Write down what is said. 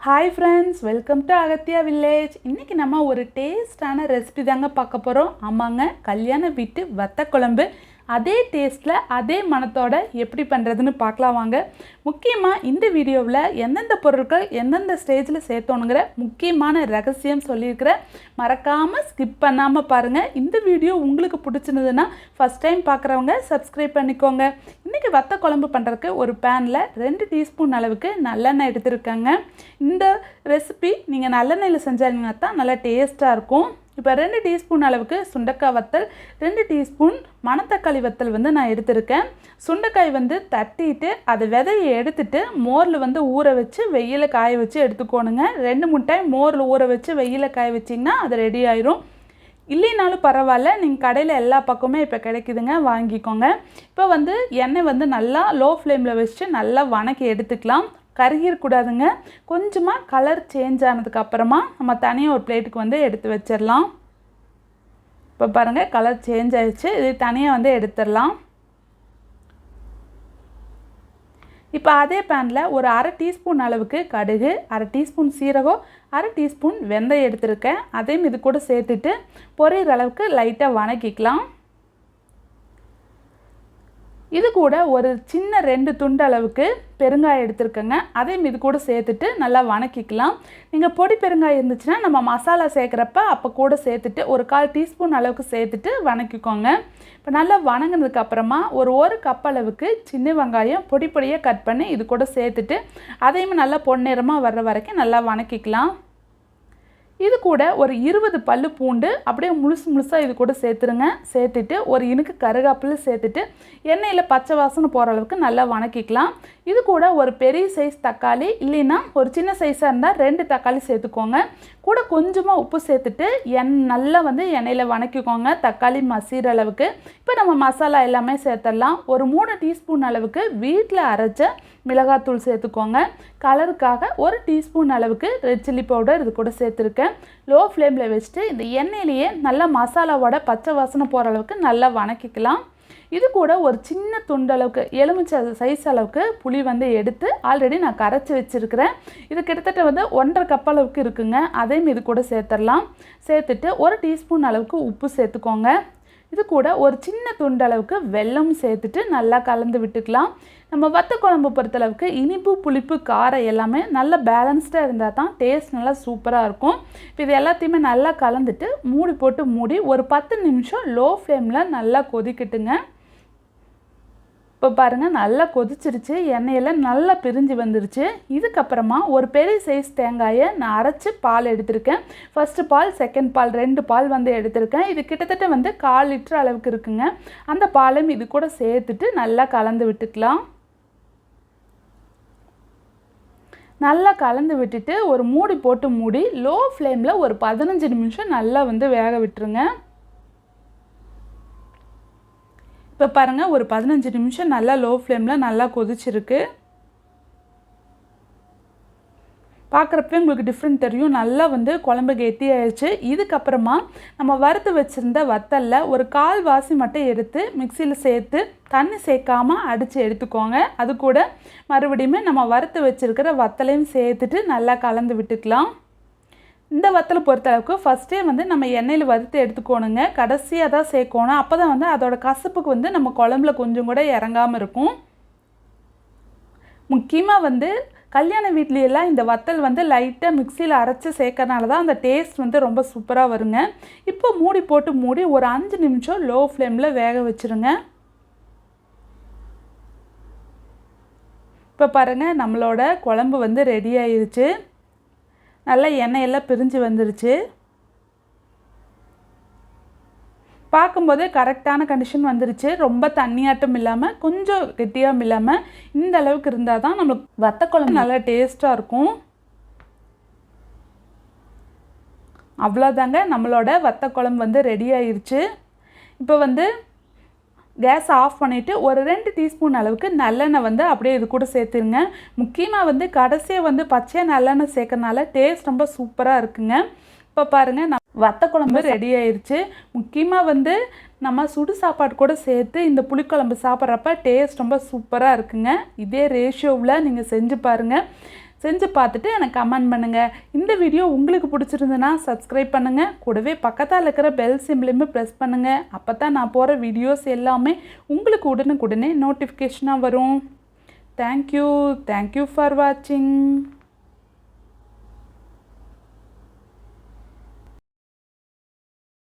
Hi friends welcome to Agathiya village இன்றைக்கி நம்ம ஒரு டேஸ்டான ரெசிபி தாங்க பார்க்க போகிறோம் ஆமாங்க கல்யாண வீட்டு வத்த குழம்பு அதே டேஸ்ட்டில் அதே மணத்தோட எப்படி பண்ணுறதுன்னு பார்க்கலாம் வாங்க. முக்கியமாக இந்த வீடியோவில் எந்தெந்த பொருட்கள் எந்தெந்த ஸ்டேஜில் சேர்த்தோணுங்கிற முக்கியமான ரகசியம் சொல்லியிருக்கிறேன். மறக்காமல் ஸ்கிப் பண்ணாமல் பாருங்கள் இந்த வீடியோ உங்களுக்கு பிடிச்சிருந்ததுன்னா ஃபஸ்ட் டைம் பார்க்குறவங்க சப்ஸ்கிரைப் பண்ணிக்கோங்க. இன்றைக்கி வத்த குழம்பு பண்ணுறதுக்கு ஒரு பேனில் ரெண்டு டீஸ்பூன் அளவுக்கு நல்லெண்ணெய் எடுத்துருக்கேங்க. இந்த ரெசிபி நீங்கள் நல்லெண்ணெயில் செஞ்சாங்கன்னா தான் நல்லா டேஸ்ட்டாக இருக்கும். இப்போ ரெண்டு டீஸ்பூன் அளவுக்கு சுண்டக்காய் வத்தல் ரெண்டு டீஸ்பூன் மணத்தக்காளி வத்தல் வந்து நான் எடுத்திருக்கேன். சுண்டைக்காய் வந்து தட்டிட்டு அதை விதையை எடுத்துட்டு மோரில் வந்து ஊற வச்சு வெயில காய வச்சு எடுத்துக்கோணுங்க. ரெண்டு மூணு டைம் மோரில் ஊற வச்சு வெயில காய வச்சிங்கன்னா அது ரெடி ஆயிரும். இல்லைனாலும் பரவாயில்ல நீங்கள் கடையில் எல்லா பக்கமே இப்போ கிடைக்குதுங்க வாங்கிக்கோங்க. இப்போ வந்து எண்ணெய் வந்து நல்லா லோ ஃப்ளேமில் வச்சு நல்லா வணக்கி எடுத்துக்கலாம். கருகிடக்கூடாதுங்க கொஞ்சமாக கலர் சேஞ்ச் ஆனதுக்கு அப்புறமா நம்ம தனியாக ஒரு பிளேட்டுக்கு வந்து எடுத்து வச்சிடலாம். இப்போ பாருங்கள் கலர் சேஞ்ச் ஆயிடுச்சு. இது தனியாக வந்து எடுத்துடலாம். இப்போ அதே பேனில் ஒரு அரை டீஸ்பூன் அளவுக்கு கடுகு அரை டீஸ்பூன் சீரகம் அரை டீஸ்பூன் வெந்தயம் எடுத்திருக்கேன். அதையும் இது கூட சேர்த்துட்டு பொரியிற அளவுக்கு லைட்டாக வணக்கிக்கலாம். இது கூட ஒரு சின்ன ரெண்டு துண்டு அளவுக்கு பெருங்காயம் எடுத்துருக்கேங்க. அதையும் இது கூட சேர்த்துட்டு நல்லா வணக்கிக்கலாம். நீங்கள் பொடி பெருங்காயம் இருந்துச்சுன்னா நம்ம மசாலா சேர்க்குறப்ப அப்போ கூட சேர்த்துட்டு ஒரு கால் டீஸ்பூன் அளவுக்கு சேர்த்துட்டு வணக்கிக்கோங்க. இப்போ நல்லா வணங்கினதுக்கு அப்புறமா ஒரு ஒரு கப் அளவுக்கு சின்ன வெங்காயம் பொடி பொடியாக கட் பண்ணி இது கூட சேர்த்துட்டு அதையும் நல்லா பொன்னிறமாக வர்ற வரைக்கும் நல்லா வணக்கிக்கலாம். இது கூட ஒரு இருபது பல்லு பூண்டு அப்படியே முழுசு முழுசாக இது கூட சேர்த்துருங்க. சேர்த்துட்டு ஒரு இனுக்கு கருகாப்பில் சேர்த்துட்டு எண்ணெயில் பச்சை வாசனை போகிற அளவுக்கு நல்லா வணக்கிக்கலாம். இது கூட ஒரு பெரிய சைஸ் தக்காளி இல்லைன்னா ஒரு சின்ன சைஸாக இருந்தால் ரெண்டு தக்காளி சேர்த்துக்கோங்க. கூட கொஞ்சமாக உப்பு சேர்த்துட்டு எண் நல்லா வந்து எண்ணெயில் வணக்கிக்கோங்க. தக்காளி மசீர அளவுக்கு. இப்போ நம்ம மசாலா எல்லாமே சேர்த்துடலாம் ஒரு மூணு டீஸ்பூன் அளவுக்கு வீட்டில் அரைச்ச மிளகாத்தூள் சேர்த்துக்கோங்க. கலருக்காக ஒரு டீஸ்பூன் அளவுக்கு ரெட் சில்லி பவுடர் இது கூட சேர்த்துருக்கேன். லோ ஃப்ளேமில் வச்சுட்டு இந்த எண்ணெயிலேயே நல்லா மசாலாவோட பச்சை வாசனை போகிற அளவுக்கு நல்லா வணக்கிக்கலாம். இது கூட ஒரு சின்ன துண்டளவுக்கு எலுமிச்சை சைஸ் அளவுக்கு புளி வந்து எடுத்து ஆல்ரெடி நான் கரைச்சி வச்சுருக்கிறேன். இது கிட்டத்தட்ட வந்து ஒன்றரை கப் அளவுக்கு இருக்குங்க. அதையும் இது கூட சேர்த்துடலாம். சேர்த்துட்டு ஒரு டீஸ்பூன் அளவுக்கு உப்பு சேர்த்துக்கோங்க. இது கூட ஒரு சின்ன துண்டளவுக்கு வெல்லம் சேர்த்துட்டு நல்லா கலந்து விட்டுக்கலாம். நம்ம வத்த குழம்பு பொறுத்தளவுக்கு இனிப்பு புளிப்பு காரம் எல்லாமே நல்லா பேலன்ஸ்டாக இருந்தால் தான் டேஸ்ட் நல்லா சூப்பராக இருக்கும். இப்போ இது எல்லாத்தையுமே நல்லா கலந்துட்டு மூடி போட்டு மூடி ஒரு பத்து நிமிஷம் லோ ஃப்ளேமில் நல்லா கொதிக்கட்டுங்க. இப்போ பாருங்கள் நல்லா கொதிச்சிருச்சு எண்ணெயில் நல்லா பிரிஞ்சு வந்துருச்சு. இதுக்கப்புறமா ஒரு பெரிய சைஸ் தேங்காயை நான் அரைச்சி பால் எடுத்திருக்கேன். ஃபஸ்ட்டு பால் செகண்ட் பால் ரெண்டு பால் வந்து எடுத்திருக்கேன். இது கிட்டத்தட்ட வந்து கால் லிட்டர் அளவுக்கு இருக்குங்க. அந்த பாலையும் இது கூட சேர்த்துட்டு நல்லா கலந்து விட்டுக்கலாம். நல்லா கலந்து விட்டுட்டு ஒரு மூடி போட்டு மூடி லோ ஃப்ளேமில் ஒரு பதினஞ்சு நிமிஷம் நல்லா வந்து வேக விட்டுருங்க. இப்போ பாருங்கள் ஒரு பதினஞ்சு நிமிஷம் நல்லா லோ ஃப்ளேமில் நல்லா கொதிச்சிருக்கு. பார்க்குறப்பவே உங்களுக்கு டிஃப்ரெண்ட் தெரியும். நல்லா வந்து குழம்பு கெட்டி ஆயிடுச்சு இதுக்கப்புறமா நம்ம வறுத்து வச்சுருந்த வத்தலில் ஒரு கால் வாசி மட்டும் எடுத்து மிக்சியில் சேர்த்து தண்ணி சேர்க்காமல் அடித்து எடுத்துக்கோங்க. அது கூட மறுபடியுமே நம்ம வறுத்து வச்சுருக்கிற வத்தலையும் சேர்த்துட்டு நல்லா கலந்து விட்டுக்கலாம். இந்த வத்தலை பொறுத்தளவுக்கு ஃபஸ்ட்டே வந்து நம்ம எண்ணெயில் வறுத்து எடுத்துக்கோணுங்க. கடைசியாக தான் சேர்க்கணும். அப்போ தான் வந்து அதோட கசப்புக்கு வந்து நம்ம குழம்புல கொஞ்சம் கூட இறங்காமல் இருக்கும். முக்கியமாக வந்து கல்யாண வீட்லையெல்லாம் இந்த வத்தல் வந்து லைட்டாக மிக்சியில் அரைச்சி சேர்க்கறனால தான் அந்த டேஸ்ட் வந்து ரொம்ப சூப்பராக வருங்க. இப்போ மூடி போட்டு மூடி ஒரு அஞ்சு நிமிஷம் லோ ஃப்ளேமில் வேக வச்சுருங்க. இப்போ பாருங்கள் நம்மளோட குழம்பு வந்து ரெடி ஆயிடுச்சு நல்லா எண்ணெயெல்லாம் பிரிஞ்சு வந்துருச்சு. பார்க்கும்போதே கரெக்டான கண்டிஷன் வந்துருச்சு. ரொம்ப தண்ணியாட்டம் இல்லாமல் கொஞ்சம் கெட்டியாகவும் இல்லாமல் இந்த அளவுக்கு இருந்தால் தான் நம்மளுக்கு வத்த குழம்பு நல்லா டேஸ்ட்டாக இருக்கும். அவ்வளோதாங்க நம்மளோட வத்த குழம்பு வந்து ரெடி ஆயிடுச்சு இப்போ வந்து கேஸ் ஆஃப் பண்ணிவிட்டு ஒரு ரெண்டு டீஸ்பூன் அளவுக்கு நல்லெண்ணெய் வந்து அப்படியே இது கூட சேர்த்துருங்க. முக்கியமாக வந்து கடைசியாக வந்து பச்சையாக நல்லெண்ணெய் சேர்க்கறனால டேஸ்ட் ரொம்ப சூப்பராக இருக்குங்க. இப்போ பாருங்கள் நான் வத்த குழம்பு ரெடி ஆயிருச்சு. முக்கியமாக வந்து நம்ம சுடு சாப்பாடு கூட சேர்த்து இந்த புளிக்குழம்பு சாப்பிட்றப்ப டேஸ்ட் ரொம்ப சூப்பராக இருக்குங்க. இதே ரேஷியோவில் நீங்கள் செஞ்சு பாருங்கள் செஞ்சு பார்த்துட்டு எனக்கு கமெண்ட் பண்ணுங்கள் இந்த வீடியோ உங்களுக்கு பிடிச்சிருந்துன்னா சப்ஸ்கிரைப் பண்ணுங்கள் கூடவே பக்கத்தால் இருக்கிற பெல் சிம்லையுமே ப்ரெஸ் பண்ணுங்கள் அப்போ தான் நான் போகிற வீடியோஸ் எல்லாமே உங்களுக்கு உடனுக்குடனே நோட்டிஃபிகேஷனாக வரும். தேங்க்யூ தேங்க்யூ ஃபார் வாட்சிங்